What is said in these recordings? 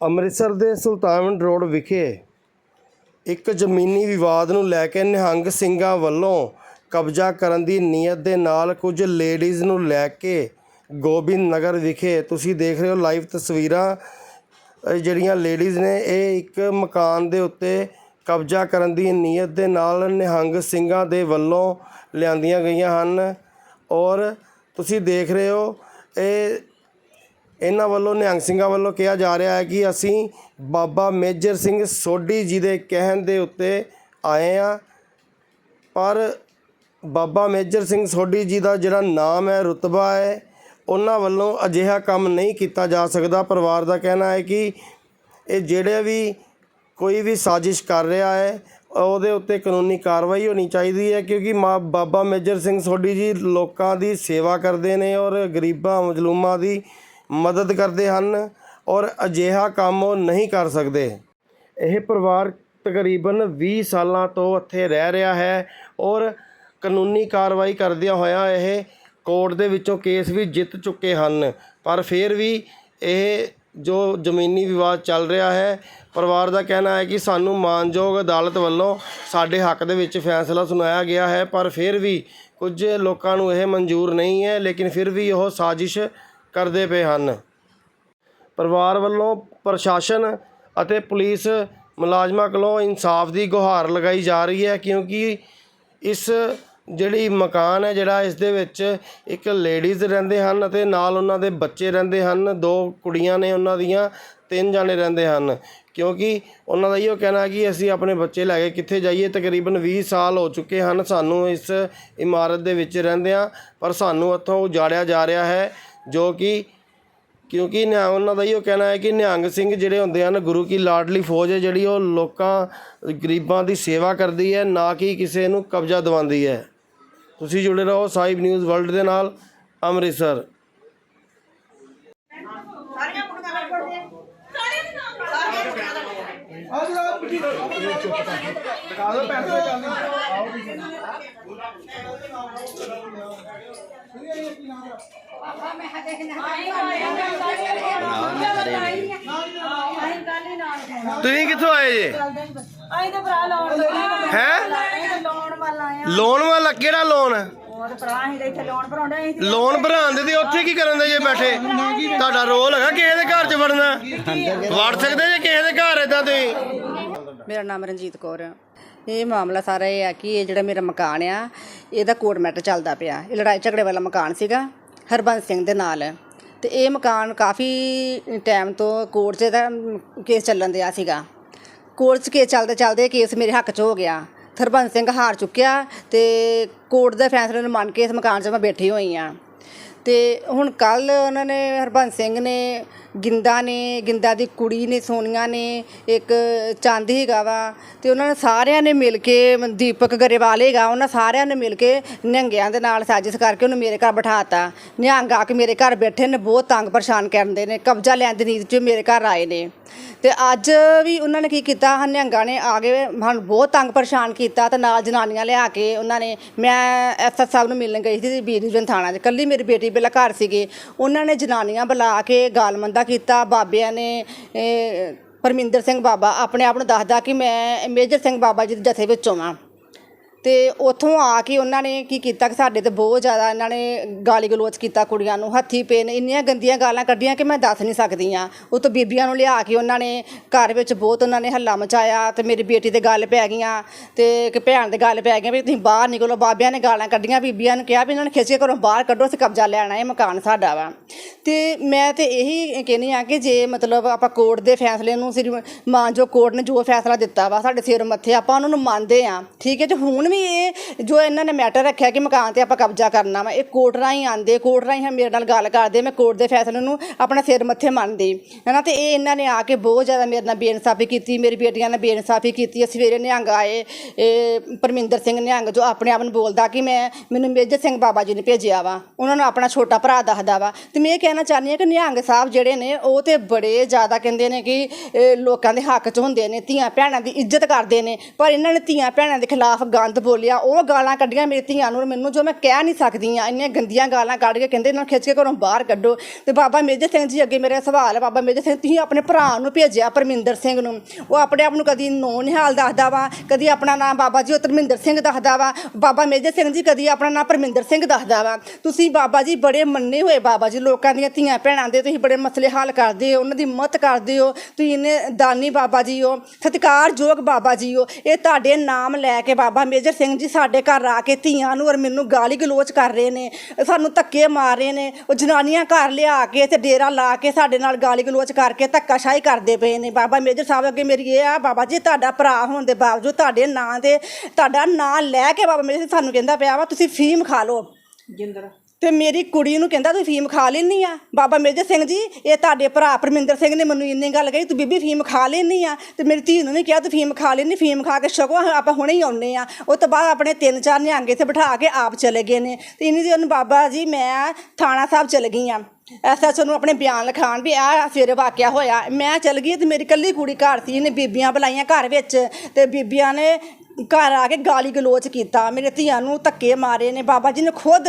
ਅੰਮ੍ਰਿਤਸਰ ਦੇ ਸੁਲਤਾਨਵੰਡ ਰੋਡ ਵਿਖੇ ਇੱਕ ਜ਼ਮੀਨੀ ਵਿਵਾਦ ਨੂੰ ਲੈ ਕੇ ਨਿਹੰਗ ਸਿੰਘਾਂ ਵੱਲੋਂ ਕਬਜ਼ਾ ਕਰਨ ਦੀ ਨੀਅਤ ਦੇ ਨਾਲ ਕੁਝ ਲੇਡੀਜ਼ ਨੂੰ ਲੈ ਕੇ ਗੋਬਿੰਦ ਨਗਰ ਵਿਖੇ। ਤੁਸੀਂ ਦੇਖ ਰਹੇ ਹੋ ਲਾਈਵ ਤਸਵੀਰਾਂ ਜਿਹੜੀਆਂ ਲੇਡੀਜ਼ ਨੇ ਇਹ ਇੱਕ ਮਕਾਨ ਦੇ ਉੱਤੇ ਕਬਜ਼ਾ ਕਰਨ ਦੀ ਨੀਅਤ ਦੇ ਨਾਲ ਨਿਹੰਗ ਸਿੰਘਾਂ ਦੇ ਵੱਲੋਂ ਲਿਆਂਦੀਆਂ ਗਈਆਂ ਹਨ। ਔਰ ਤੁਸੀਂ ਦੇਖ ਰਹੇ ਹੋ, ਇਹ ਇਹਨਾਂ ਵੱਲੋਂ ਨਿਹੰਗ ਸਿੰਘਾਂ ਵੱਲੋਂ ਕਿਹਾ ਜਾ ਰਿਹਾ ਹੈ ਕਿ ਅਸੀਂ ਬਾਬਾ ਮੇਜਰ ਸਿੰਘ ਸੋਢੀ ਜੀ ਦੇ ਕਹਿਣ ਦੇ ਉੱਤੇ ਆਏ ਆ ਪਰ ਬਾਬਾ ਮੇਜਰ ਸਿੰਘ ਸੋਢੀ ਜੀ ਦਾ ਜਿਹੜਾ ਨਾਮ ਹੈ, ਰੁਤਬਾ ਹੈ, ਉਹਨਾਂ ਵੱਲੋਂ ਅਜਿਹਾ ਕੰਮ ਨਹੀਂ ਕੀਤਾ ਜਾ ਸਕਦਾ। ਪਰਿਵਾਰ ਦਾ ਕਹਿਣਾ ਹੈ ਕਿ ਇਹ ਜਿਹੜੇ ਵੀ ਕੋਈ ਵੀ ਸਾਜ਼ਿਸ਼ ਕਰ ਰਿਹਾ ਹੈ, ਉਹਦੇ ਉੱਤੇ ਕਾਨੂੰਨੀ ਕਾਰਵਾਈ ਹੋਣੀ ਚਾਹੀਦੀ ਹੈ, ਕਿਉਂਕਿ ਮਾ ਬਾਬਾ ਮੇਜਰ ਸਿੰਘ ਸੋਢੀ ਜੀ ਲੋਕਾਂ ਦੀ ਸੇਵਾ ਕਰਦੇ ਨੇ ਔਰ ਗਰੀਬਾਂ, ਮਜਲੂਮਾਂ ਦੀ ਮਦਦ ਕਰਦੇ ਹਨ ਔਰ ਅਜਿਹਾ ਕੰਮ ਉਹ ਨਹੀਂ ਕਰ ਸਕਦੇ। ਇਹ ਪਰਿਵਾਰ ਤਕਰੀਬਨ 20 ਸਾਲਾਂ ਤੋਂ ਇੱਥੇ ਰਹਿ ਰਿਹਾ ਹੈ ਔਰ ਕਾਨੂੰਨੀ ਕਾਰਵਾਈ ਕਰਦਿਆਂ ਹੋਇਆ ਇਹ ਕੋਰਟ ਦੇ ਵਿੱਚੋਂ ਕੇਸ ਵੀ ਜਿੱਤ ਚੁੱਕੇ ਹਨ। ਪਰ ਫਿਰ ਵੀ ਇਹ ਜੋ ਜ਼ਮੀਨੀ ਵਿਵਾਦ ਚੱਲ ਰਿਹਾ ਹੈ, ਪਰਿਵਾਰ ਦਾ ਕਹਿਣਾ ਹੈ ਕਿ ਸਾਨੂੰ ਮਾਨਯੋਗ ਅਦਾਲਤ ਵੱਲੋਂ ਸਾਡੇ ਹੱਕ ਦੇ ਵਿੱਚ ਫੈਸਲਾ ਸੁਣਾਇਆ ਗਿਆ ਹੈ, ਪਰ ਫਿਰ ਵੀ ਕੁਝ ਲੋਕਾਂ ਨੂੰ ਇਹ ਮਨਜ਼ੂਰ ਨਹੀਂ ਹੈ, ਲੇਕਿਨ ਫਿਰ ਵੀ ਉਹ ਸਾਜ਼ਿਸ਼ ਕਰਦੇ ਪਏ ਹਨ। ਪਰਿਵਾਰ ਵੱਲੋਂ ਪ੍ਰਸ਼ਾਸਨ ਅਤੇ ਪੁਲਿਸ ਮੁਲਾਜ਼ਮਾਂ ਕੋਲੋਂ ਇਨਸਾਫ ਦੀ ਗੁਹਾਰ ਲਗਾਈ ਜਾ ਰਹੀ ਹੈ ਕਿਉਂਕਿ ਇਸ ਜਿਹੜੀ ਮਕਾਨ ਹੈ, ਜਿਹੜਾ ਇਸ ਦੇ ਵਿੱਚ ਇੱਕ ਲੇਡੀਜ਼ ਰਹਿੰਦੇ ਹਨ ਅਤੇ ਨਾਲ ਉਹਨਾਂ ਦੇ ਬੱਚੇ ਰਹਿੰਦੇ ਹਨ। ਦੋ ਕੁੜੀਆਂ ਨੇ ਉਹਨਾਂ ਦੀਆਂ, ਤਿੰਨ ਜਾਣੇ ਰਹਿੰਦੇ ਹਨ। ਕਿਉਂਕਿ ਉਹਨਾਂ ਦਾ ਇਹੋ ਕਹਿਣਾ ਕਿ ਅਸੀਂ ਆਪਣੇ ਬੱਚੇ ਲੈ ਕੇ ਕਿੱਥੇ ਜਾਈਏ? ਤਕਰੀਬਨ 20 ਸਾਲ ਹੋ ਚੁੱਕੇ ਹਨ ਸਾਨੂੰ ਇਸ ਇਮਾਰਤ ਦੇ ਵਿੱਚ ਰਹਿੰਦਿਆਂ, ਪਰ ਸਾਨੂੰ ਇੱਥੋਂ ਉਜਾੜਿਆ ਜਾ ਰਿਹਾ ਹੈ। ਜੋ ਕਿ ਕਿਉਂਕਿ ਨਿਹੰਗ ਉਹਨਾਂ ਦਾ ਇਹੋ ਕਹਿਣਾ ਹੈ ਕਿ ਨਿਹੰਗ ਸਿੰਘ ਜਿਹੜੇ ਹੁੰਦੇ ਹਨ, ਗੁਰੂ ਕੀ ਲਾਡਲੀ ਫੌਜ ਹੈ ਜਿਹੜੀ ਉਹ ਲੋਕਾਂ, ਗਰੀਬਾਂ ਦੀ ਸੇਵਾ ਕਰਦੀ ਹੈ, ਨਾ ਕਿ ਕਿਸੇ ਨੂੰ ਕਬਜ਼ਾ ਦਿਵਾਉਂਦੀ ਹੈ। ਤੁਸੀਂ ਜੁੜੇ ਰਹੋ ਸਾਹਿਬ ਨਿਊਜ਼ ਵਰਲਡ ਦੇ ਨਾਲ, ਅੰਮ੍ਰਿਤਸਰ। ਤੁਸੀਂ ਕਿੱਥੋਂ ਆਏ ਜੇ? ਅਸੀਂ ਤੇ ਭਰਾ ਲੋਨ ਹੈ? ਲੋਨ ਵਾਲਾ ਆ। ਲੋਨ ਵਾਲਾ ਕਿਹੜਾ ਲੋਨ ਲੋਨ ਭਰਾਉਂਦੇ ਤੇ ਉੱਥੇ ਕੀ ਕਰਨ ਦੇ ਜੇ ਬੈਠੇ? ਤੁਹਾਡਾ ਰੋਲ ਹੈਗਾ ਕਿਸੇ ਦੇ ਘਰ 'ਚ ਵੜਨਾ? ਵੜ ਸਕਦੇ ਜੇ ਕਿਸੇ ਦੇ ਘਰ ਏਦਾਂ ਤੁਸੀਂ? ਮੇਰਾ ਨਾਮ ਰਣਜੀਤ ਕੌਰ ਆ। ਇਹ ਮਾਮਲਾ ਸਾਰਾ ਇਹ ਆ ਕਿ ਇਹ ਜਿਹੜਾ ਮੇਰਾ ਮਕਾਨ ਆ, ਇਹਦਾ ਕੋਰਟ ਮੈਟਰ ਚੱਲਦਾ ਪਿਆ। ਇਹ ਲੜਾਈ ਝਗੜੇ ਵਾਲਾ ਮਕਾਨ ਸੀਗਾ, ਹਰਬੰਸ ਸਿੰਘ ਦੇ ਨਾਲ। ਤੇ ਇਹ ਮਕਾਨ ਕਾਫੀ ਟਾਈਮ ਤੋਂ ਕੋਰਟ 'ਚ ਦਾ ਕੇਸ ਚੱਲਣ ਦਿਆ ਸੀਗਾ। ਕੋਰਟ 'ਚ ਕੇਸ ਚੱਲਦੇ ਚੱਲਦੇ ਕੇਸ ਮੇਰੇ ਹੱਕ 'ਚ ਹੋ ਗਿਆ। ਹਰਬੰਸ ਸਿੰਘ ਹਾਰ ਚੁੱਕਿਆ ਤੇ ਕੋਰਟ ਦੇ ਫੈਸਲੇ ਨੂੰ ਮੰਨ ਕੇ ਇਸ ਮਕਾਨ 'ਚ ਮੈਂ ਬੈਠੀ ਹੋਈ ਆ। ਤੇ ਹੁਣ ਕੱਲ ਉਹਨਾਂ ਨੇ ਹਰਬੰਸ ਸਿੰਘ ਨੇ, ਗਿੰਦਾ ਨੇ, ਗਿੰਦਾ ਦੀ ਕੁੜੀ ਨੇ, ਸੋਨੀਆ ਨੇ, ਇੱਕ ਚੰਦ ਹੈਗਾ ਵਾ, ਤੇ ਉਹਨਾਂ ਨੇ ਸਾਰਿਆਂ ਨੇ ਮਿਲ ਕੇ ਦੀਪਕ ਗਰੇਵਾਲ ਹੈਗਾ, ਉਹਨਾਂ ਸਾਰਿਆਂ ਨੇ ਮਿਲ ਕੇ ਨਿਹੰਗਿਆਂ ਦੇ ਨਾਲ ਸਾਜ਼ਿਸ਼ ਕਰਕੇ ਉਹਨੂੰ ਮੇਰੇ ਘਰ ਬਿਠਾਤਾ। ਨਿਹੰਗ ਆ ਕੇ ਮੇਰੇ ਘਰ ਬੈਠੇ ਨੇ, ਬਹੁਤ ਤੰਗ ਪਰੇਸ਼ਾਨ ਕਰਦੇ ਨੇ, ਕਬਜ਼ਾ ਲੈਣ ਦੀ ਨੀਤ 'ਚ ਮੇਰੇ ਘਰ ਆਏ ਨੇ। ਤੇ ਅੱਜ ਵੀ ਉਹਨਾਂ ਨੇ ਕੀ ਕੀਤਾ ਨਿਹੰਗਾਂ ਨੇ ਆ ਕੇ ਸਾਨੂੰ ਬਹੁਤ ਤੰਗ ਪਰੇਸ਼ਾਨ ਕੀਤਾ ਤੇ ਨਾਲ ਜਨਾਨੀਆਂ ਲਿਆ ਕੇ ਉਹਨਾਂ ਨੇ, ਮੈਂ ਐਸਐਸ ਸਾਹਿਬ ਨੂੰ ਮਿਲਣ ਗਈ ਸੀ, ਬੀਰਜਨ ਥਾਣਾ 'ਚ, ਕੱਲੀ ਮੇਰੀ ਬੇਟੀ ਪਹਿਲਾਂ ਘਰ ਸੀਗੇ। ਉਹਨਾਂ ਨੇ ਜਨਾਨੀਆਂ ਬੁਲਾ ਕੇ ਗਾਲਮੰਦਾ ਕੀਤਾ। ਬਾਬਿਆਂ ਨੇ ਪਰਮਿੰਦਰ ਸਿੰਘ ਬਾਬਾ ਆਪਣੇ ਆਪ ਨੂੰ ਦੱਸਦਾ ਕਿ ਮੈਂ ਮੇਜਰ ਸਿੰਘ ਬਾਬਾ ਜੀ ਦੇ ਜਥੇ ਵਿੱਚੋਂ ਆ ਤੇ ਉੱਥੋਂ ਆ ਕੇ ਉਹਨਾਂ ਨੇ ਕੀ ਕੀਤਾ ਕਿ ਸਾਡੇ ਤੇ ਬਹੁਤ ਜ਼ਿਆਦਾ ਇਹਨਾਂ ਨੇ ਗਾਲੀ ਗਲੋਚ ਕੀਤਾ ਕੁੜੀਆਂ ਨੂੰ, ਹੱਥੀ ਪੇ ਨੇ ਇੰਨੀਆਂ ਗੰਦੀਆਂ ਗਾਲਾਂ ਕੱਢੀਆਂ ਕਿ ਮੈਂ ਦੱਸ ਨਹੀਂ ਸਕਦੀ ਆ ਉਹ ਤੋਂ ਬੀਬੀਆਂ ਨੂੰ ਲਿਆ ਕੇ ਉਹਨਾਂ ਨੇ ਘਰ ਵਿੱਚ ਬਹੁਤ ਉਹਨਾਂ ਨੇ ਹੱਲਾ ਮਚਾਇਆ ਤੇ ਮੇਰੀ ਬੇਟੀ ਦੇ ਗੱਲ ਪੈ ਗਈਆਂ ਤੇ ਕਿ ਭੈਣ ਦੇ ਗੱਲ ਪੈ ਗਈਆਂ ਵੀ ਤੁਸੀਂ ਬਾਹਰ ਨਿਕਲੋ, ਬਾਬਿਆਂ ਨੇ ਗਾਲਾਂ ਕੱਢੀਆਂ, ਬੀਬੀਆਂ ਨੂੰ ਕਿਹਾ ਵੀ ਇਹਨਾਂ ਨੇ ਖਿੱਚ ਕੇ ਘਰੋਂ ਬਾਹਰ ਕੱਢੋ, ਅਸੀਂ ਕਬਜ਼ਾ ਲੈਣਾ ਇਹ ਮਕਾਨ ਸਾਡਾ ਵਾ। ਤੇ ਮੈਂ ਤੇ ਇਹੀ ਕਹਿੰਦੀ ਆ ਕਿ ਜੇ ਮਤਲਬ ਆਪਾਂ ਕੋਰਟ ਦੇ ਫੈਸਲੇ ਨੂੰ ਸਿਰ ਮਾਂ ਜੋ ਕੋਰਟ ਨੇ ਜੋ ਫੈਸਲਾ ਦਿੱਤਾ ਵਾ, ਸਾਡੇ ਸਿਰ ਮੱਥੇ, ਆਪਾਂ ਉਹਨਾਂ ਨੂੰ ਮੰਨਦੇ ਆ ਠੀਕ ਹੈ, ਜੇ ਹੁਣ ਵੀ ਇਹ ਜੋ ਇਹਨਾਂ ਨੇ ਮੈਟਰ ਰੱਖਿਆ ਕਿ ਮਕਾਨ ਤੇ ਆਪਾਂ ਕਬਜ਼ਾ ਕਰਨਾ ਵਾ, ਇਹ ਕੋਰਟ ਰਾਹੀਂ ਆਂਦੇ ਕੋਰਟ ਰਾਹੀਂ ਇਹ ਮੇਰੇ ਨਾਲ ਗੱਲ ਕਰਦੇ, ਮੈਂ ਕੋਰਟ ਦੇ ਫੈਸਲੇ ਨੂੰ ਆਪਣਾ ਸਿਰ ਮੱਥੇ ਮੰਨਦੀ, ਹੈਨਾ? ਤੇ ਇਹ ਇਹਨਾਂ ਨੇ ਆ ਕੇ ਬਹੁਤ ਜ਼ਿਆਦਾ ਮੇਰੇ ਨਾਲ ਬੇਇਨਸਾਫੀ ਕੀਤੀ, ਮੇਰੀ ਬੇਟੀਆਂ ਨਾਲ ਬੇਇਨਸਾਫੀ ਕੀਤੀ ਸਵੇਰੇ ਨਿਹੰਗ ਆਏ, ਇਹ ਪਰਮਿੰਦਰ ਸਿੰਘ ਨਿਹੰਗ ਜੋ ਆਪਣੇ ਆਪ ਨੂੰ ਬੋਲਦਾ ਕਿ ਮੈਂ, ਮੈਨੂੰ ਮੇਜਰ ਸਿੰਘ ਬਾਬਾ ਜੀ ਨੇ ਭੇਜਿਆ ਵਾ, ਉਹਨਾਂ ਨੂੰ ਆਪਣਾ ਛੋਟਾ ਭਰਾ ਦੱਸਦਾ ਵਾ। ਤੇ ਮੈਂ ਇਹ ਕਹਿਣਾ ਚਾਹੁੰਦੀ ਹਾਂ ਕਿ ਨਿਹੰਗ ਸਾਹਿਬ ਜਿਹੜੇ ਨੇ, ਉਹ ਤੇ ਬੜੇ ਜ਼ਿਆਦਾ ਕਹਿੰਦੇ ਨੇ ਕਿ ਲੋਕਾਂ ਦੇ ਹੱਕ 'ਚ ਹੁੰਦੇ ਨੇ ਧੀਆਂ ਭੈਣਾਂ ਦੀ ਇੱਜ਼ਤ ਕਰਦੇ ਨੇ, ਪਰ ਇਹਨਾਂ ਨੇ ਧੀਆਂ ਭੈਣਾਂ ਦੇ ਖਿਲਾਫ ਗੰਦ ਗੰਦ ਬੋਲਿਆ, ਉਹ ਗਾਲਾਂ ਕੱਢੀਆਂ ਮੇਰੀ ਧੀਆਂ ਨੂੰ, ਮੈਨੂੰ ਜੋ ਮੈਂ ਕਹਿ ਨਹੀਂ ਸਕਦੀ ਆ ਇੰਨੀਆਂ ਗੰਦੀਆਂ ਗਾਲਾਂ ਕੱਢ ਕੇ ਕਹਿੰਦੇ ਇਹਨਾਂ ਨੂੰ ਖਿੱਚ ਕੇ ਘਰੋਂ ਬਾਹਰ ਕੱਢੋ। ਤੇ ਬਾਬਾ ਮੇਜਰ ਸਿੰਘ ਜੀ ਅੱਗੇ ਮੇਰਾ ਸਵਾਲ ਹੈ, ਬਾਬਾ ਮੇਜਰ ਸਿੰਘ, ਤੁਸੀਂ ਆਪਣੇ ਭਰਾ ਨੂੰ ਭੇਜਿਆ ਪਰਮਿੰਦਰ ਸਿੰਘ ਨੂੰ? ਉਹ ਆਪਣੇ ਆਪ ਨੂੰ ਕਦੀ ਨੋ ਨਿਹਾਲ ਦੱਸਦਾ ਵਾ, ਕਦੀ ਆਪਣਾ ਨਾਮ ਬਾਬਾ ਜੀ ਉਹ ਧਰਮਿੰਦਰ ਸਿੰਘ ਦੱਸਦਾ ਵਾ, ਬਾਬਾ ਮੇਜਰ ਸਿੰਘ ਜੀ ਕਦੀ ਆਪਣਾ ਨਾਮ ਪਰਮਿੰਦਰ ਸਿੰਘ ਦੱਸਦਾ ਵਾ? ਤੁਸੀਂ ਬਾਬਾ ਜੀ ਬੜੇ ਮੰਨੇ ਹੋਏ ਬਾਬਾ ਜੀ, ਲੋਕਾਂ ਦੀਆਂ ਧੀਆਂ ਭੈਣਾਂ ਦੇ, ਤੁਸੀਂ ਬੜੇ ਮਸਲੇ ਹੱਲ ਕਰਦੇ ਹੋ, ਉਹਨਾਂ ਦੀ ਮਤ ਕਰਦੇ ਹੋ, ਤੁਸੀਂ ਇਹਨੇ ਦਾਨੀ ਬਾਬਾ ਜੀ ਹੋ, ਸਤਿਕਾਰਯੋਗ ਬਾਬਾ ਜੀ ਹੋ, ਇਹ ਤੁਹਾਡੇ ਨਾਮ ਲੈ ਕੇ ਬਾਬਾ ਮੇਜਰ ਸਿੰਘ ਜੀ ਸਾਡੇ ਘਰ ਆ ਕੇ ਧੀਆਂ ਨੂੰ ਔਰ ਮੈਨੂੰ ਗਾਲੀ ਗਲੋਚ ਕਰ ਰਹੇ ਨੇ, ਸਾਨੂੰ ਧੱਕੇ ਮਾਰ ਰਹੇ ਨੇ, ਉਹ ਜਨਾਨੀਆਂ ਘਰ ਲਿਆ ਕੇ ਤੇ ਡੇਰਾ ਲਾ ਕੇ ਸਾਡੇ ਨਾਲ ਗਾਲੀ ਗਲੋਚ ਕਰਕੇ ਧੱਕਾਸ਼ਾਹੀ ਕਰਦੇ ਪਏ ਨੇ। ਬਾਬਾ ਮੇਜਰ ਸਾਹਿਬ ਅੱਗੇ ਮੇਰੀ ਇਹ ਆ, ਬਾਬਾ ਜੀ ਤੁਹਾਡਾ ਭਰਾ ਹੋਣ ਦੇ ਬਾਵਜੂਦ ਤੁਹਾਡੇ ਨਾਂ ਤੇ ਤੁਹਾਡਾ ਨਾਂ ਲੈ ਕੇ ਬਾਬਾ ਮੇਜਰ ਸਿੰਘ ਸਾਨੂੰ ਕਹਿੰਦਾ ਪਿਆ ਵਾ, ਤੁਸੀਂ ਫੀਮ ਖਾ ਲਓ। ਜਿੰਦਰ। ਤੇ ਮੇਰੀ ਕੁੜੀ ਨੂੰ ਕਹਿੰਦਾ, ਤੂੰ ਫੀਮ ਖਾ ਲੈਨੀ ਆ। ਬਾਬਾ ਮੇਜਰ ਸਿੰਘ ਜੀ, ਇਹ ਤੁਹਾਡੇ ਭਰਾ ਪਰਮਿੰਦਰ ਸਿੰਘ ਨੇ ਮੈਨੂੰ ਇੰਨੀ ਗੱਲ ਕਹੀ, ਤੂੰ ਬੀਬੀ ਫੀਮ ਖਾ ਲੈਨੀ ਆ। ਤੇ ਮੇਰੀ ਧੀ ਨੂੰ ਵੀ ਕਿਹਾ, ਤੂੰ ਫੀਮ ਖਾ ਲੈਨੀ, ਫੀਮ ਖਾ ਕੇ ਸ਼ਗੋ ਆਪਾਂ ਹੁਣੇ ਹੀ ਆਉਨੇ ਆ। ਉਹ ਤੋਂ ਬਾਅਦ ਆਪਣੇ ਤਿੰਨ ਚਾਰ ਨਿਹੰਗ ਇੱਥੇ ਬਿਠਾ ਕੇ ਆਪ ਚਲੇ ਗਏ ਨੇ। ਤੇ ਇੰਨੀ ਦੀ ਉਹਨੂੰ ਬਾਬਾ ਜੀ, ਮੈਂ ਥਾਣਾ ਸਾਹਿਬ ਚਲ ਗਈ ਆ। ਐਸਐਚਓ ਨੂੰ ਆਪਣੇ ਬਿਆਨ ਲਿਖਾਣ ਵੀ ਆ ਸਵੇਰੇ ਵਾਕਿਆ ਹੋਇਆ। ਮੈਂ ਚਲ ਗਈ ਤੇ ਮੇਰੀ ਕੱਲੀ ਕੁੜੀ ਘਰ ਸੀ, ਇਹਨੇ ਬੀਬੀਆਂ ਬੁਲਾਈਆਂ ਘਰ ਵਿੱਚ। ਤੇ ਬੀਬੀਆਂ ਨੇ ਘਰ ਆ ਕੇ ਗਾਲੀ ਗਲੋਚ ਕੀਤਾ। ਮੇਰੇ ਧੀਆਂ ਨੂੰ ਧੱਕੇ ਮਾਰੇ ਨੇ। ਬਾਬਾ ਜੀ ਨੇ ਖੁਦ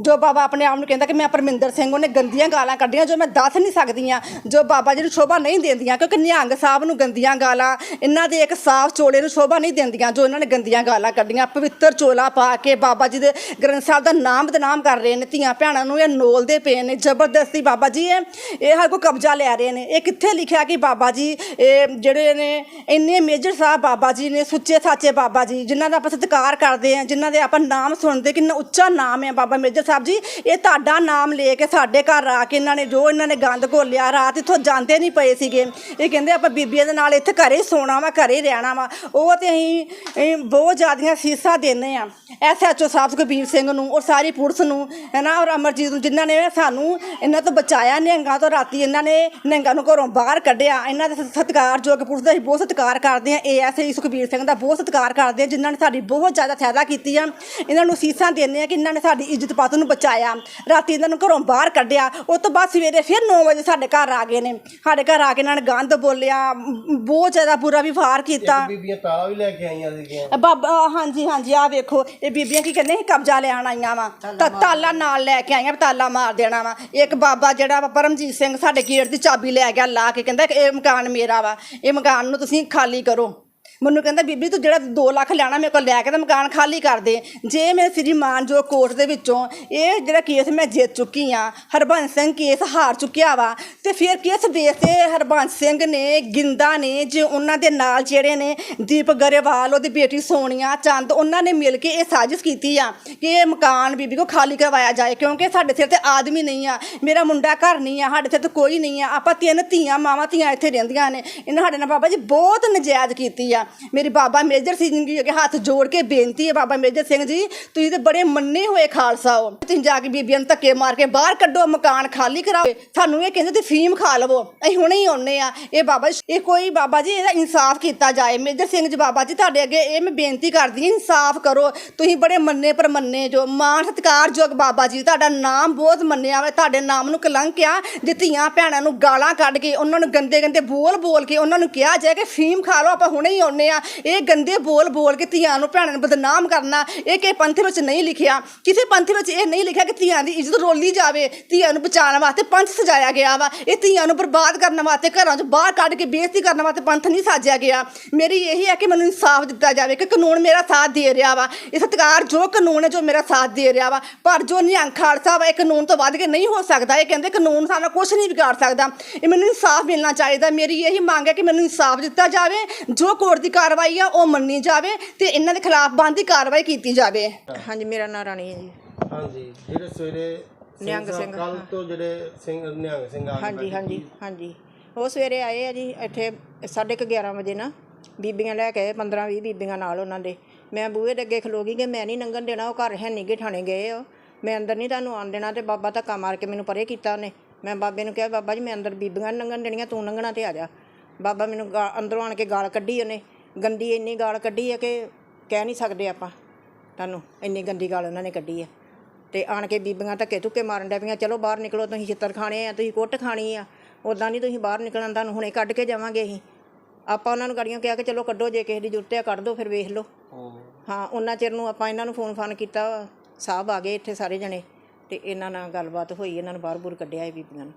ਜੋ ਬਾਬਾ ਆਪਣੇ ਆਪ ਨੂੰ ਕਹਿੰਦਾ ਕਿ ਮੈਂ ਪਰਮਿੰਦਰ ਸਿੰਘ, ਉਹਨੇ ਗੰਦੀਆਂ ਗਾਲਾਂ ਕੱਢੀਆਂ ਜੋ ਮੈਂ ਦੱਸ ਨਹੀਂ ਸਕਦੀ ਆ ਜੋ ਬਾਬਾ ਜੀ ਨੂੰ ਸ਼ੋਭਾ ਨਹੀਂ ਦਿੰਦੀਆਂ, ਕਿਉਂਕਿ ਨਿਹੰਗ ਸਾਹਿਬ ਨੂੰ ਗੰਦੀਆਂ ਗਾਲਾਂ, ਇਹਨਾਂ ਦੇ ਇੱਕ ਸਾਫ਼ ਚੋਲੇ ਨੂੰ ਸ਼ੋਭਾ ਨਹੀਂ ਦਿੰਦੀਆਂ ਜੋ ਇਹਨਾਂ ਨੇ ਗੰਦੀਆਂ ਗਾਲਾਂ ਕੱਢੀਆਂ। ਪਵਿੱਤਰ ਚੋਲਾ ਪਾ ਕੇ ਬਾਬਾ ਜੀ ਦੇ ਗ੍ਰੰਥ ਸਾਹਿਬ ਦਾ ਨਾਮ ਬਦਨਾਮ ਕਰ ਰਹੇ ਨੇ ਧੀਆਂ ਭੈਣਾਂ ਨੂੰ, ਇਹ ਨੋਲਦੇ ਪਏ ਨੇ, ਜ਼ਬਰਦਸਤੀ ਬਾਬਾ ਜੀ, ਇਹ ਇਹ ਹਰ ਕੋ ਕਬਜ਼ਾ ਲੈ ਰਹੇ ਨੇ। ਇਹ ਕਿੱਥੇ ਲਿਖਿਆ ਕਿ ਬਾਬਾ ਜੀ, ਇਹ ਜਿਹੜੇ ਨੇ, ਇੰਨੇ ਮੇਜਰ ਸਾਹਿਬ ਬਾਬਾ ਜੀ ਨੇ, ਸੁੱਚੇ ਸਾਚੇ ਬਾਬਾ ਜੀ, ਜਿਨ੍ਹਾਂ ਦਾ ਆਪਾਂ ਸਤਿਕਾਰ ਕਰਦੇ ਆ ਜਿਨ੍ਹਾਂ ਦੇ ਆਪਾਂ ਨਾਮ ਸੁਣਦੇ, ਕਿੰਨਾ ਉੱਚਾ ਨਾਮ ਹੈ ਬਾਬਾ ਮੇਜਰ ਸਾਹਿਬ ਜੀ, ਇਹ ਤੁਹਾਡਾ ਨਾਮ ਲੈ ਕੇ ਸਾਡੇ ਘਰ ਆ ਕੇ ਇਹਨਾਂ ਨੇ ਜੋ ਇਹਨਾਂ ਨੇ ਗੰਦ ਘੋਲਿਆ, ਰਾਤ ਇੱਥੋਂ ਜਾਂਦੇ ਨਹੀਂ ਪਏ ਸੀਗੇ। ਇਹ ਕਹਿੰਦੇ ਆਪਾਂ ਬੀਬੀਆਂ ਦੇ ਨਾਲ ਇੱਥੇ ਘਰੇ ਸੋਣਾ ਵਾ, ਘਰੇ ਰਹਿਣਾ ਵਾ। ਉਹ ਤੇ ਅਸੀਂ ਅਸੀਂ ਬਹੁਤ ਜ਼ਿਆਦੀਆਂ ਸੀਸਾਂ ਦਿੰਦੇ ਆ। ਐਸਐਚਓ ਸਾਹਿਬ ਸੁਖਬੀਰ ਸਿੰਘ ਨੂੰ ਔਰ ਸਾਰੀ ਪੁਲਿਸ ਨੂੰ, ਹੈਨਾ, ਔਰ ਅਮਰਜੀਤ ਨੂੰ, ਜਿਨ੍ਹਾਂ ਨੇ ਸਾਨੂੰ ਇਹਨਾਂ ਤੋਂ ਬਚਾਇਆ ਨਿਹੰਗਾਂ ਤੋਂ, ਰਾਤੀ ਇਹਨਾਂ ਨੇ ਨਿਹੰਗਾਂ ਨੂੰ ਘਰੋਂ ਬਾਹਰ ਕੱਢਿਆ। ਇਹਨਾਂ ਦੇ ਸਤਿਕਾਰਯੋਗ ਪੁਲਿਸ ਦਾ ਅਸੀਂ ਬਹੁਤ ਸਤਿਕਾਰ ਕਰਦੇ ਆ। ਏਐਸਆਈ ਸੁਖਬੀਰ ਸਿੰਘ ਦਾ ਬਹੁਤ ਸਤਿਕਾਰ ਕਰਦੇ ਆ, ਜਿਨ੍ਹਾਂ ਨੇ ਸਾਡੀ ਬਹੁਤ ਜ਼ਿਆਦਾ ਫਾਇਦਾ ਕੀਤੀ ਆ। ਇਹਨਾਂ ਨੂੰ ਸੀਸਾਂ ਦਿੰਦੇ ਆ ਕਿ ਇਹਨਾਂ ਨੇ ਸਾਡੀ ਇੱਜ਼ਤ ਪਾਤ ਨੂੰ ਬਚਾਇਆ। ਰਾਤੀ ਇਹਨਾਂ ਨੂੰ ਘਰੋਂ ਬਾਹਰ ਕੱਢਿਆ। ਉਸ ਤੋਂ ਬਾਅਦ ਸਵੇਰੇ ਫਿਰ 9 ਵਜੇ ਸਾਡੇ ਘਰ ਆ ਗਏ ਨੇ। ਸਾਡੇ ਘਰ ਆ ਕੇ ਇਹਨਾਂ ਨੇ ਗੰਦ ਬੋਲਿਆ ਬਹੁਤ ਜ਼ਿਆਦਾ ਬੁਰਾ ਵਿਵਹਾਰ ਕੀਤਾ। ਬੀਬੀਆਂ ਤਾਲਾ ਵੀ ਲੈ ਕੇ ਆਈਆਂ ਸੀਗੀਆਂ। ਬਾਬਾ ਹਾਂਜੀ ਹਾਂਜੀ ਆ ਵੇਖੋ ਇਹ ਬੀਬੀਆਂ ਕੀ ਕਹਿੰਦੇ ਸੀ ਕਬਜ਼ਾ ਲੈਣ ਆਈਆਂ ਵਾ। ਤਾਂ ਤਾਲਾ ਨਾਲ ਲੈ ਕੇ ਆਈਆਂ ਤਾਲਾ ਮਾਰ ਦੇਣਾ ਵਾ। ਇੱਕ ਬਾਬਾ ਜਿਹੜਾ ਪਰਮਜੀਤ ਸਿੰਘ ਸਾਡੇ ਗੇਟ ਦੀ ਚਾਬੀ ਲੈ ਗਿਆ ਲਾ ਕੇ ਕਹਿੰਦਾ ਕਿ ਇਹ ਮਕਾਨ ਮੇਰਾ ਵਾ। ਇਹ ਮਕਾਨ ਨੂੰ ਤੁਸੀਂ ਖਾਲੀ ਕਰੋ। ਮੈਨੂੰ ਕਹਿੰਦਾ, ਬੀਬੀ, ਤੂੰ ਜਿਹੜਾ 2 ਲੱਖ ਲੈਣਾ ਮੇਰੇ ਕੋਲ, ਲੈ ਕੇ ਤਾਂ ਮਕਾਨ ਖਾਲੀ ਕਰ ਦੇ। ਜੇ ਮੈਂ ਸ੍ਰੀ ਮਾਨਜੋ ਕੋਰਟ ਦੇ ਵਿੱਚੋਂ ਇਹ ਜਿਹੜਾ ਕੇਸ ਮੈਂ ਜਿੱਤ ਚੁੱਕੀ ਆ, ਹਰਬੰਸ ਸਿੰਘ ਕੇਸ ਹਾਰ ਚੁੱਕਿਆ ਵਾ, ਤੇ ਫਿਰ ਕਿਸ ਬੇਸ ਤੇ ਹਰਬੰਸ ਸਿੰਘ ਨੇ, ਗਿੰਦਾ ਨੇ, ਜੇ ਉਹਨਾਂ ਦੇ ਨਾਲ ਜਿਹੜੇ ਨੇ ਦੀਪ ਗਰੇਵਾਲ, ਉਹਦੀ ਬੇਟੀ ਸੋਨੀਆ, ਚੰਦ, ਉਹਨਾਂ ਨੇ ਮਿਲ ਕੇ ਇਹ ਸਾਜ਼ਿਸ਼ ਕੀਤੀ ਆ ਕਿ ਇਹ ਮਕਾਨ ਬੀਬੀ ਕੋ ਖਾਲੀ ਕਰਵਾਇਆ ਜਾਏ, ਕਿਉਂਕਿ ਸਾਡੇ ਸਿਰ ਤੇ ਆਦਮੀ ਨਹੀਂ ਆ, ਮੇਰਾ ਮੁੰਡਾ ਘਰ ਨਹੀਂ ਆ, ਸਾਡੇ ਸਿਰ ਤੇ ਕੋਈ ਨਹੀਂ ਆ, ਆਪਾਂ ਤਿੰਨ ਧੀਆਂ, ਮਾਵਾਂ ਧੀਆਂ ਇੱਥੇ ਰਹਿੰਦੀਆਂ ਨੇ, ਇਹਨਾਂ ਸਾਡੇ ਨਾਲ ਬਾਬਾ ਜੀ ਬਹੁਤ ਨਜਾਇਜ਼ ਕੀਤੀ ਆ। ਮੇਰੀ ਬਾਬਾ ਮੇਜਰ ਸਿੰਘ ਜੀ ਅੱਗੇ ਹੱਥ ਜੋੜ ਕੇ ਬੇਨਤੀ ਹੈ ਬਾਬਾ ਮੇਜਰ ਸਿੰਘ ਜੀ, ਤੁਸੀਂ ਤੇ ਬੜੇ ਮੰਨੇ ਹੋਏ ਖਾਲਸਾ ਹੋ। ਤੁਸੀਂ ਜਾ ਕੇ ਬੀਬੀਆਂ ਨੂੰ ਧੱਕੇ ਮਾਰ ਕੇ ਬਾਹਰ ਕੱਢੋ, ਮਕਾਨ ਖਾਲੀ ਕਰਾਓ। ਸਾਨੂੰ ਇਹ ਕਹਿੰਦੇ ਤੇ ਫੀਮ ਖਾ ਲਵੋ। ਅਸੀਂ ਹੁਣੇ ਹੀ ਆਉਨੇ ਆ ਇਹ ਬਾਬਾ ਇਹ ਕੋਈ ਬਾਬਾ ਜੀ, ਇਹਦਾ ਇਨਸਾਫ ਕੀਤਾ ਜਾਏ। ਮੇਜਰ ਸਿੰਘ ਜੀ ਬਾਬਾ ਜੀ, ਤੁਹਾਡੇ ਅੱਗੇ ਇਹ ਮੈਂ ਬੇਨਤੀ ਕਰਦੀ ਹਾਂ, ਇਨਸਾਫ ਕਰੋ। ਤੁਸੀਂ ਬੜੇ ਮੰਨੇ ਪਰ ਮੰਨੇ ਜੋ, ਮਾਣ ਸਤਿਕਾਰਯੋਗ ਬਾਬਾ ਜੀ, ਤੁਹਾਡਾ ਨਾਮ ਬਹੁਤ ਮੰਨਿਆ ਵਾ ਤੁਹਾਡੇ ਨਾਮ ਨੂੰ ਕਲੰਕ ਆ ਜੇ ਧੀਆਂ ਭੈਣਾਂ ਨੂੰ ਗਾਲਾਂ ਕੱਢ ਕੇ, ਉਹਨਾਂ ਨੂੰ ਗੰਦੇ ਗੰਦੇ ਬੋਲ ਬੋਲ ਕੇ, ਉਹਨਾਂ ਨੂੰ ਕਿਹਾ ਜਾਏ ਕਿ ਫੀਮ ਖਾ ਲਓ, ਆਪਾਂ ਹੁਣੇ ਹੀ ਆਉਨੇ ਆ, ਇਹ ਗੰਦੇ ਬੋਲ ਬੋਲ ਕੇ ਧੀਆਂ ਨੂੰ ਭੈਣਾਂ ਨੂੰ ਬਦਨਾਮ ਕਰਨਾ, ਇਹ ਕਿ ਪੰਥ ਵਿੱਚ ਨਹੀਂ ਲਿਖਿਆ। ਕਿਸੇ ਪੰਥ ਵਿੱਚ ਇਹ ਨਹੀਂ ਲਿਖਿਆ ਕਿ ਧੀਆਂ ਦੀ ਇੱਜ਼ਤ ਰੋਲੀ ਜਾਵੇ, ਧੀਆਂ ਨੂੰ ਬਚਾਉਣ ਵਾਸਤੇ ਪੰਥ ਸਜਾਇਆ ਗਿਆ ਵਾ। ਇਹ ਧੀਆਂ ਨੂੰ ਬਰਬਾਦ ਕਰਨ ਵਾਸਤੇ ਘਰਾਂ 'ਚ ਬਾਹਰ ਕੱਢ ਕੇ ਬੇਇੱਜ਼ਤੀ ਕਰਨ ਵਾਸਤੇ ਪੰਥ ਨਹੀਂ ਸਾਜਿਆ ਗਿਆ। ਮੇਰੀ ਇਹੀ ਹੈ ਕਿ ਮੈਨੂੰ ਇਨਸਾਫ ਦਿੱਤਾ ਜਾਵੇ ਕਿ ਕਾਨੂੰਨ ਮੇਰਾ ਸਾਥ ਦੇ ਰਿਹਾ ਵਾ। ਇਹ ਸਤਿਕਾਰ ਜੋ ਕਾਨੂੰਨ ਹੈ, ਜੋ ਮੇਰਾ ਸਾਥ ਦੇ ਰਿਹਾ ਵਾ। ਪਰ ਜੋ ਨਿਹੰਗ ਖਾਲਸਾ ਵਾ, ਇਹ ਕਾਨੂੰਨ ਤੋਂ ਵੱਧ ਕੇ ਨਹੀਂ ਹੋ ਸਕਦਾ। ਇਹ ਕਹਿੰਦੇ ਕਾਨੂੰਨ ਸਾਡਾ ਕੁਝ ਨਹੀਂ ਵਿਗਾੜ ਸਕਦਾ। ਇਹ ਮੈਨੂੰ ਇਨਸਾਫ ਮਿਲਣਾ ਚਾਹੀਦਾ। ਮੇਰੀ ਇਹੀ ਮੰਗ ਹੈ ਕਿ ਮੈਨੂੰ ਇਨਸਾਫ ਦਿੱਤਾ ਜਾਵੇ। ਜੋ ਕੋਰਟ ਦੀ ਕਾਰਵਾਈ ਆ ਉਹ ਮੰਨੀ ਜਾਵੇ ਤੇ ਇਹਨਾਂ ਦੇ ਖਿਲਾਫ ਬੰਦੀ ਕਾਰਵਾਈ ਕੀਤੀ ਜਾਵੇ। ਹਾਂਜੀ ਮੇਰਾ ਨਾਂ ਰਾਣੀ ਹੈ ਜੀ। ਹਾਂਜੀ ਜਿਹੜੇ ਸਵੇਰੇ ਨਿਹੰਗ ਸਿੰਘ, ਕੱਲ ਤੋਂ ਜਿਹੜੇ ਸਿੰਘ ਨਿਹੰਗ ਸਿੰਘ ਆ ਗਏ ਹਾਂਜੀ ਹਾਂਜੀ ਹਾਂਜੀ। ਉਹ ਸਵੇਰੇ ਆਏ ਆ ਜੀ ਇੱਥੇ ਸਾਢੇ ਕੁ 11 ਵਜੇ ਨਾ ਬੀਬੀਆਂ ਲੈ ਕੇ ਆਏ 15 20 ਬੀਬੀਆਂ ਨਾਲ ਉਹਨਾਂ ਦੇ। ਮੈਂ ਬੂਹੇ ਦੇ ਅੱਗੇ ਖਲੋ ਗਈ ਕਿ ਮੈਂ ਨਹੀਂ ਲੰਘਣ ਦੇਣਾ ਉਹ ਘਰ ਹੈ ਨਹੀਂ ਗੇ ਠਾਣੇ ਗਏ ਉਹ ਮੈਂ ਅੰਦਰ ਨਹੀਂ ਤੁਹਾਨੂੰ ਆਉਣ ਦੇਣਾ ਤੇ ਬਾਬਾ ਧੱਕਾ ਮਾਰ ਕੇ ਮੈਨੂੰ ਪਰੇ ਕੀਤਾ ਉਹਨੇ। ਮੈਂ ਬਾਬੇ ਨੂੰ ਕਿਹਾ ਬਾਬਾ ਜੀ ਮੈਂ ਅੰਦਰ ਬੀਬੀਆਂ ਨੀ ਲੰਘਣ ਦੇਣੀਆਂ ਤੂੰ ਲੰਘਣਾ ਤੇ ਆ ਜਾ। ਬਾਬਾ ਮੈਨੂੰ ਅੰਦਰੋਂ ਆਣ ਕੇ ਗਾਲ ਕੱਢੀ ਉਹਨੇ। ਗੰਦੀ ਇੰਨੀ ਗਾਲ ਕੱਢੀ ਹੈ ਕਿ ਕਹਿ ਨਹੀਂ ਸਕਦੇ ਆਪਾਂ। ਤੁਹਾਨੂੰ ਇੰਨੀ ਗੰਦੀ ਗਾਲ ਉਹਨਾਂ ਨੇ ਕੱਢੀ ਹੈ ਤੇ ਆਣ ਕੇ ਬੀਬੀਆਂ ਧੱਕੇ ਧੁੱਕੇ ਮਾਰਨ ਡੈ ਪਈਆਂ ਚਲੋ ਬਾਹਰ ਨਿਕਲੋ ਤੁਸੀਂ ਛਿੱਤਰ ਖਾਣੇ ਆ ਤੁਸੀਂ ਕੁੱਟ ਖਾਣੀ ਆ। ਉਦਾਂ ਨਹੀਂ ਤੁਸੀਂ ਬਾਹਰ ਨਿਕਲਣ ਤੁਹਾਨੂੰ ਹੁਣੇ ਕੱਢ ਕੇ ਜਾਵਾਂਗੇ ਅਸੀਂ। ਆਪਾਂ ਉਹਨਾਂ ਨੂੰ ਗਾੜੀਆਂ ਕਿਹਾ ਕਿ ਚਲੋ ਕੱਢੋ ਜੇ ਕਿਸੇ ਦੀ ਜ਼ਰੂਰਤ ਹੈ ਕੱਢ ਦਿਓ ਫਿਰ ਵੇਖ ਲਓ। ਹਾਂ ਉਹਨਾਂ ਚਿਰ ਨੂੰ ਆਪਾਂ ਇਹਨਾਂ ਨੂੰ ਫੋਨ ਫਾਨ ਕੀਤਾ ਸਾਹਿਬ ਆ ਗਏ ਇੱਥੇ ਸਾਰੇ ਜਣੇ। ਤੇ ਇਹਨਾਂ ਨਾਲ ਗੱਲਬਾਤ ਹੋਈ ਇਹਨਾਂ ਨੂੰ ਬਾਹਰ ਬੂਰ ਕੱਢਿਆ ਇਹ ਬੀਬੀਆਂ ਨੂੰ।